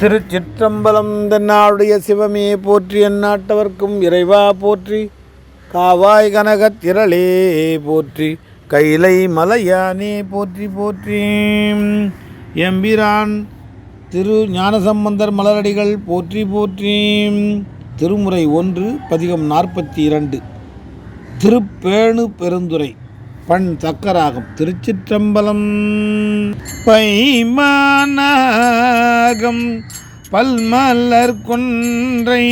திருச்சிற்றம்பலம் தென்னாளுடைய சிவமே போற்றி எந்நாட்டவர்க்கும் இறைவா போற்றி. காவாய் கனகத் திரளே போற்றி. கைலை மலையானே போற்றி போற்றி. எம்பிரான் திரு ஞானசம்பந்தர் மலரடிகள் போற்றி போற்றி. திருமுறை ஒன்று பதிகம் நாற்பத்தி இரண்டு. திருப்பேணு பெருந்துரை பண் சக்கராகும். திருச்சிற்றம்பலம் பைமானாகம் பல்மலர் கொன்றை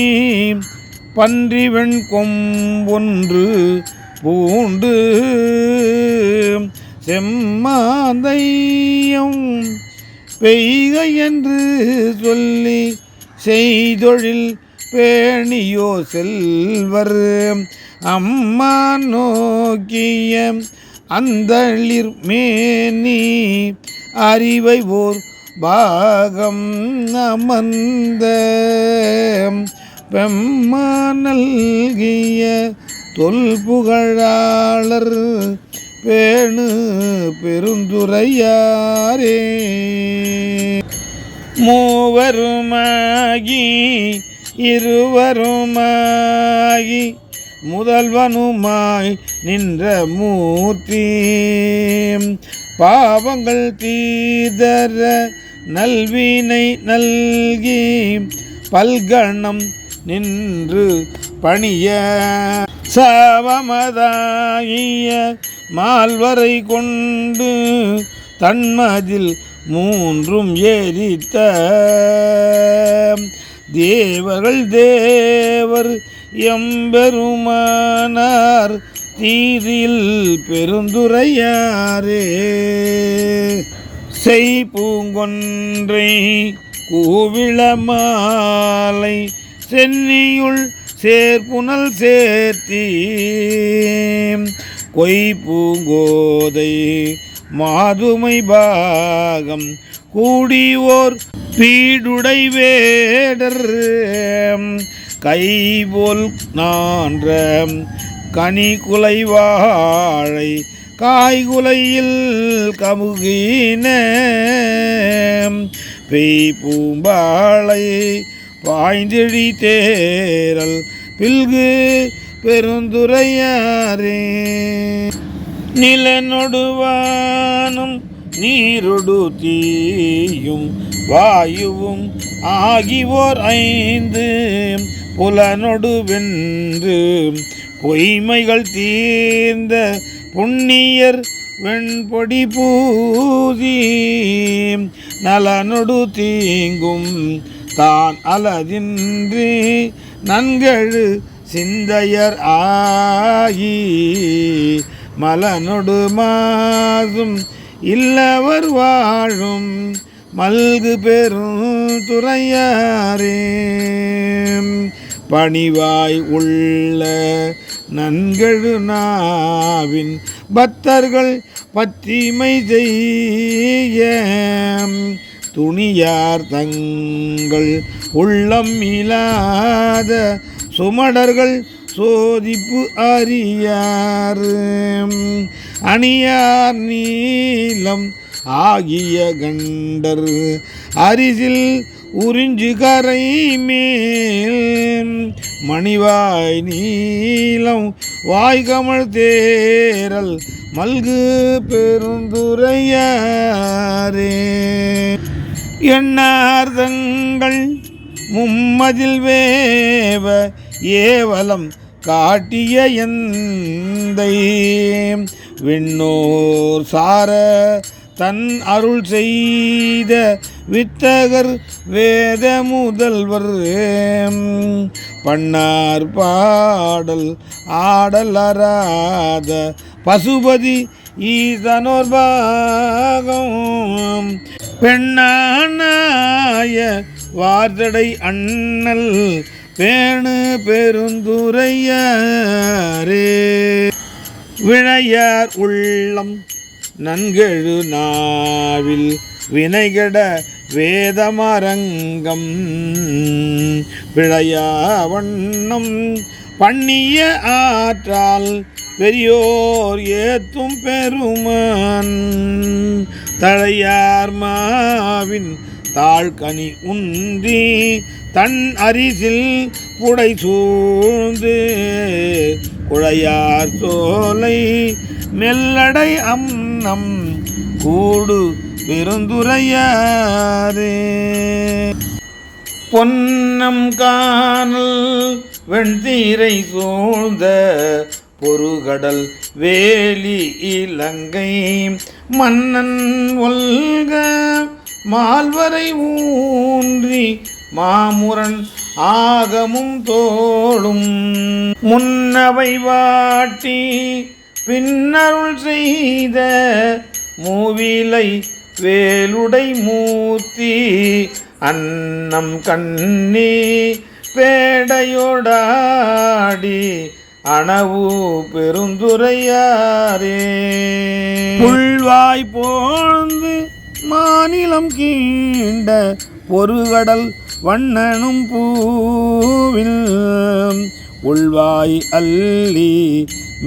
பன்றிவெண் கொம்பொன்று பூண்டு செம்மாதையம் பெய்க என்று சொல்லி செய்தொழில் பேணியோ செல்வர். அம்மா நோக்கிய அந்தளிர் மேனி அறிவை ஓர் பாகம் அமர்ந்த பெம்மா நல்கிய தொல்புகழாளர் பேணு பெருந்துரையாரே. மூவருமாகி இருவருமாகி முதல்வனுமாய் நின்ற மூர்த்தி. பாவங்கள் தீதர நல்வினை நல்கி பல்கணம் நின்று பணிய. சாவமதாகிய மால்வரை கொண்டு தன்மதில் மூன்றும் ஏறித்த. தேவர்கள் தேவர் எம்பெருமானார் தீரில் பெருந்துரையாரே. செய் பூங்கொன்றை கூவிளமாலை சென்னியுள் சேர்ப்புனல் சேர்த்தி கொய்பூங்கோதை மாதுமை பாகம் கூடியோர் பீடுடை வேடர் கைபோல் நான்ற கனி குலை வாழை காய்குலையில் கமுகின. பெய் பூம்பாளை பாய்ந்தெழி தேரல் பில்கு பெருந்துரையாரே நிலநொடுவானும் நீரொடு தீயும் வாயுவும் ஆகியோர் ஐந்து. புலனொடு வென்று பொய்மைகள் தீர்ந்த புண்ணியர் வெண்பொடி பூதி நலனொடு தீங்கும் தான் அலதின்றி நன்கழு சிந்தையர் ஆகி மலனொடு மாதும் இல்லவர் வாழும் மல்கு பெரும் துறையாரே. பணிவாய் உள்ள நன்கழு நாவின் பக்தர்கள் பத்திமை செய்ய. துணியார் தங்கள் உள்ளம் இல்லாத சுமடர்கள் சோதிப்பு அறியார். அணியார் நீளம் ஆகிய கண்டர். அரிசில் உறிஞ்சு கரை மேல். மணிவாய் நீளம் வாய்கமழ் தேரல் மல்கு பெருந்துரையாரே. எண்ணார்தங்கள் மும்மதில் வேவ ஏவலம் காட்டிய எந்தை. விண்ணோர் சார தன் அருள் செய்த வித்தகர் வேத முதல்வர். பண்ணார் பாடல் ஆடலராத பசுபதி ஈசனோர் பாகம். பெண்ணானாய வார்த்தடை அண்ணல் பேணு பெருந்துரையரே. விழையார் உள்ளம் நன்கெழு நாவில் வினைகட வேதமரங்கம். விழையா வண்ணம் பண்ணிய ஆற்றால் பெரியோர் ஏத்தும் பெருமான். தழையார் மாவின் தாழ்கனி உந்தி தன் அரிசில் புடை சூழ்ந்து குழையார் சோலை மெல்லடை அம்னம் கூடு பெருந்துரையாரே பொன்னம் காணல் வெண்தீரை சூழ்ந்த பொறுகடல் வேலி இலங்கை மன்னன் ஒல்க மால்வரை ஊன்றி மாமுரன் ஆகமும் தோளும். முன்னவை வாட்டி பின்னருள் செய்த மூவிலை வேலுடை மூத்தி அன்னம் கண்ணி பேடையோடாடி அணவு பெருந்துரையாரே. புல்வாய் போழ்ந்து மாநிலம் கீண்ட பொறுகடல் வண்ணனும் பூவில் உள்வாய் அல்லி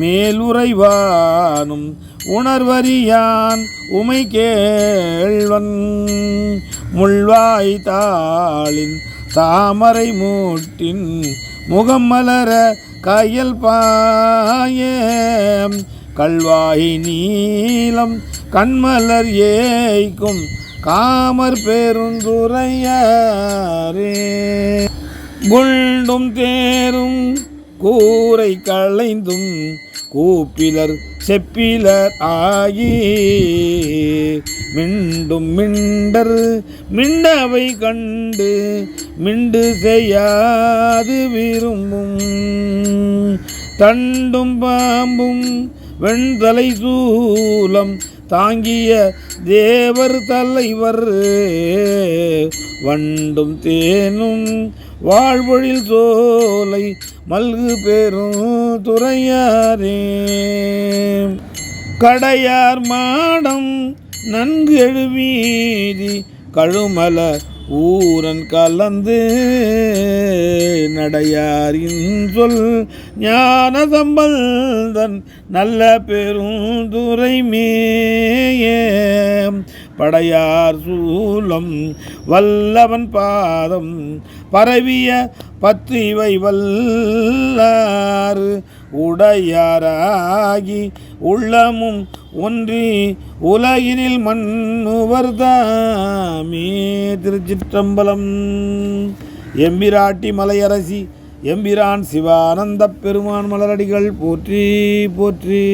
மேலுறைவானும் உணர்வறியான் உமை கேள்வன் முள்வாய் தாளின் தாமரை மூட்டின் முகம் மலர கையல் பாய கல்வாய் நீலம் கண்மலர் ஏய்க்கும் காமர் பெருந்துரையாரே. குண்டும் தேரும் கூரை களைந்தும் கூப்பிலர் செப்பிலர் ஆகி. மிண்டும் மிண்டர் மிண்டவை கண்டு மிண்டு செய்யாது விரும்பும். தண்டும் பாம்பும் வெண்தலை சூலம் தாங்கிய தேவர் தலைவர். வண்டும் தேனும் வாழ்வொழில் சோலை மல்கு பெரும் துறையாரே. கடையார் மாடம் நன்கு எழுவீதி கழுமல ஊரன் கலந்து நடையாரின் சொல் ஞான சம்பந்தன் நல்ல பெருந்துரை மேய படையார் சூலம் வல்லவன் பாதம் பரவிய பத்து இவை வல்லாறு உடையாராகி உள்ளமும் ஒன்றி உலகினில் மண்ணுவர் தாமே திருச்சிற்றம்பலம். எம்பிராட்டி மலையரசி எம்பிரான் சிவானந்த பெருமான் மலரடிகள் போற்றி போற்றி.